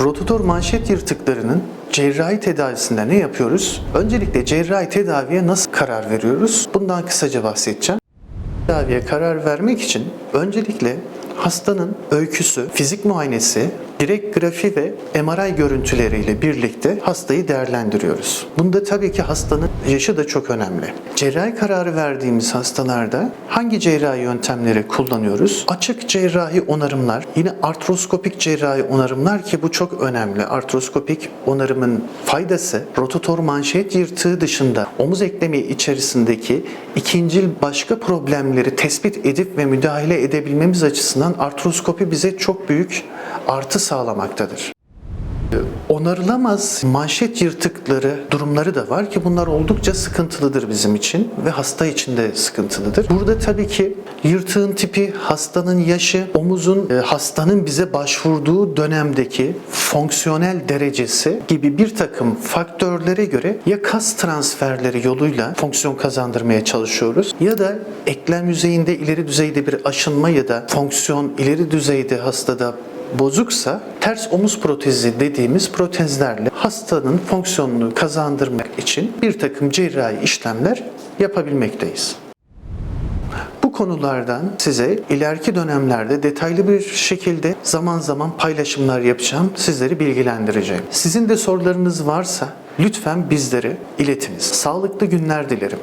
Rotator manşet yırtıklarının cerrahi tedavisinde ne yapıyoruz? Öncelikle cerrahi tedaviye nasıl karar veriyoruz? Bundan kısaca bahsedeceğim. Tedaviye karar vermek için öncelikle hastanın öyküsü, fizik muayenesi, direkt grafi ve MRI görüntüleriyle birlikte hastayı değerlendiriyoruz. Bunda tabii ki hastanın yaşı da çok önemli. Cerrahi kararı verdiğimiz hastalarda hangi cerrahi yöntemleri kullanıyoruz? Açık cerrahi onarımlar, yine artroskopik cerrahi onarımlar ki bu çok önemli. Artroskopik onarımın faydası rotator manşet yırtığı dışında omuz eklemi içerisindeki ikincil başka problemleri tespit edip ve müdahale edebilmemiz açısından artroskopi bize çok büyük artı sağlamaktadır. Onarılamaz manşet yırtıkları durumları da var ki bunlar oldukça sıkıntılıdır bizim için ve hasta için de sıkıntılıdır. Burada tabii ki yırtığın tipi, hastanın yaşı, omuzun e, hastanın bize başvurduğu dönemdeki fonksiyonel derecesi gibi bir takım faktörlere göre ya kas transferleri yoluyla fonksiyon kazandırmaya çalışıyoruz ya da eklem yüzeyinde ileri düzeyde bir aşınma ya da fonksiyon ileri düzeyde hastada bozuksa ters omuz protezi dediğimiz protezlerle hastanın fonksiyonunu kazandırmak için bir takım cerrahi işlemler yapabilmekteyiz. Bu konulardan size ileriki dönemlerde detaylı bir şekilde zaman zaman paylaşımlar yapacağım. Sizleri bilgilendireceğim. Sizin de sorularınız varsa lütfen bizlere iletiniz. Sağlıklı günler dilerim.